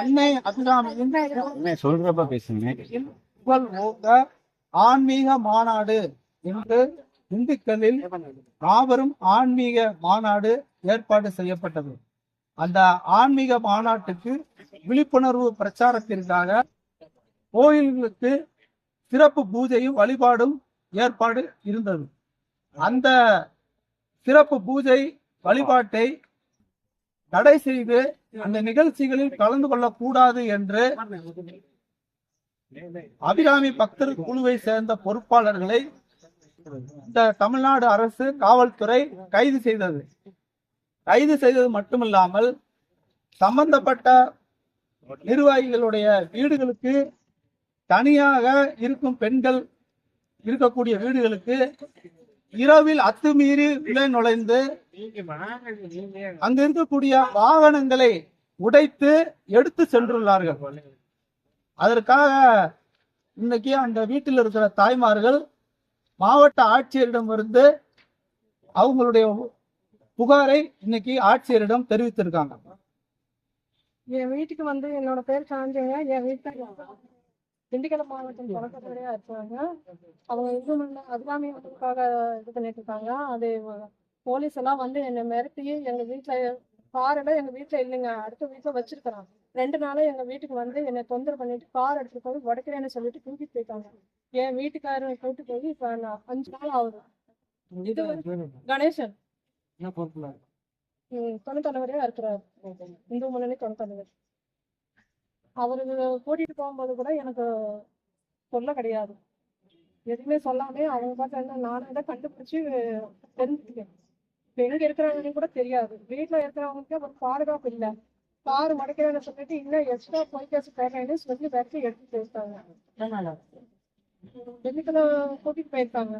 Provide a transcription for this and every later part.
அன்னை அபிராமியின் சொல்றப்ப பேசுங்க. ஆன்மீக மாநாடு என்று இந்துக்களில் மாபெரும் ஆன்மீக மாநாடு ஏற்பாடு செய்யப்பட்டது. அந்த ஆன்மீக மாநாட்டுக்கு விழிப்புணர்வு பிரச்சாரத்திற்காக கோயில்களுக்கு சிறப்பு பூஜையும் வழிபாடும் ஏற்பாடு இருந்தது. அந்த சிறப்பு பூஜை வழிபாட்டை தடை செய்து அந்த நிகழ்ச்சிகளில் கலந்து கொள்ளக்கூடாது என்று அபிராமி பக்தர் குழுவை சேர்ந்த பொறுப்பாளர்களை இந்த தமிழ்நாடு அரசு காவல்துறை கைது செய்தது. கைது செய்தது மட்டுமில்லாமல் சம்பந்தப்பட்ட நிர்வாகிகளுடைய வீடுகளுக்கு தனியாக இருக்கும் பெண்கள் இருக்கக்கூடிய வீடுகளுக்கு இரவில் அத்துமீறி உள்ளே நுழைந்து அங்க இருக்கக்கூடிய வாகனங்களை உடைத்து எடுத்து சென்றுள்ளார்கள். அதற்காக இன்னைக்கு அந்த வீட்டில் இருக்கிற தாய்மார்கள் மாவட்ட ஆட்சியரிடமிருந்து அவங்களுடைய புகாரை இன்னைக்கு ஆட்சியரிடம் தெரிவித்திருக்காங்க. என் வீட்டுக்கு வந்து என்னோட பேர் சாந்திங்க என் வீட்டுல திண்டுக்கல் மாவட்டம் தொடக்கத்துறையா இருக்காங்க. அவங்க அபிராமி மண்டலுக்காக இது பண்ணிட்டு இருக்காங்க. அது போலீஸ் எல்லாம் வந்து என்னை மிரட்டி எங்க வீட்டுல காரெல்லாம் எங்க வீட்டுல இல்லைங்க. அடுத்த வீட்டுல வச்சிருக்கிறான் ரெண்டு நாளா எங்க வீட்டுக்கு வந்து என்னை தொந்தரவு பண்ணிட்டு கார் எடுத்துட்டு போய் உடைக்கிறேன்னு சொல்லிட்டு தூக்கிட்டு போயிட்டாங்க. என் வீட்டுக்காரரை கூட்டு போய் இப்ப நான் அஞ்சு நாள் ஆகுது. இது கணேசன். தலைவரே இருக்கிறார். இந்து முன்னணி துணைத் அவரு கூட்டிட்டு போகும்போது கூட எனக்கு சொல்ல கிடையாது. எதுவுமே சொல்லாமே அவங்க பார்த்து என்ன நானே கண்டுபிடிச்சு தெரிஞ்சுக்கிட்டேன். இப்ப எங்க இருக்கிறவங்க கூட தெரியாது. வீட்டுல இருக்கிறவங்களுக்கு ஒரு பாதுகாப்பு இல்ல. கார் மடைக்கிறேன்னு சொல்லிட்டு இன்னும் எக்ஸ்ட்ரா போய் கேஸ் தரேன்னு சொல்லி விரட்டி எடுத்து போயிருக்காங்க. வெள்ளிக்கிழமை கூட்டிட்டு போயிருக்காங்க.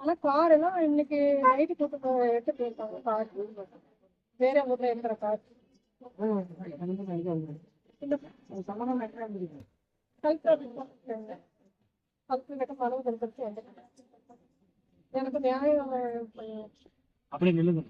ஆனா கார் எல்லாம் இன்னைக்கு நைட்டு கூட்டு எடுத்து போயிருக்காங்க. கார் வேற ஊர்ல இருக்கிற கார் இந்த எனக்கு நியாயம் அப்படி நில்லுங்க.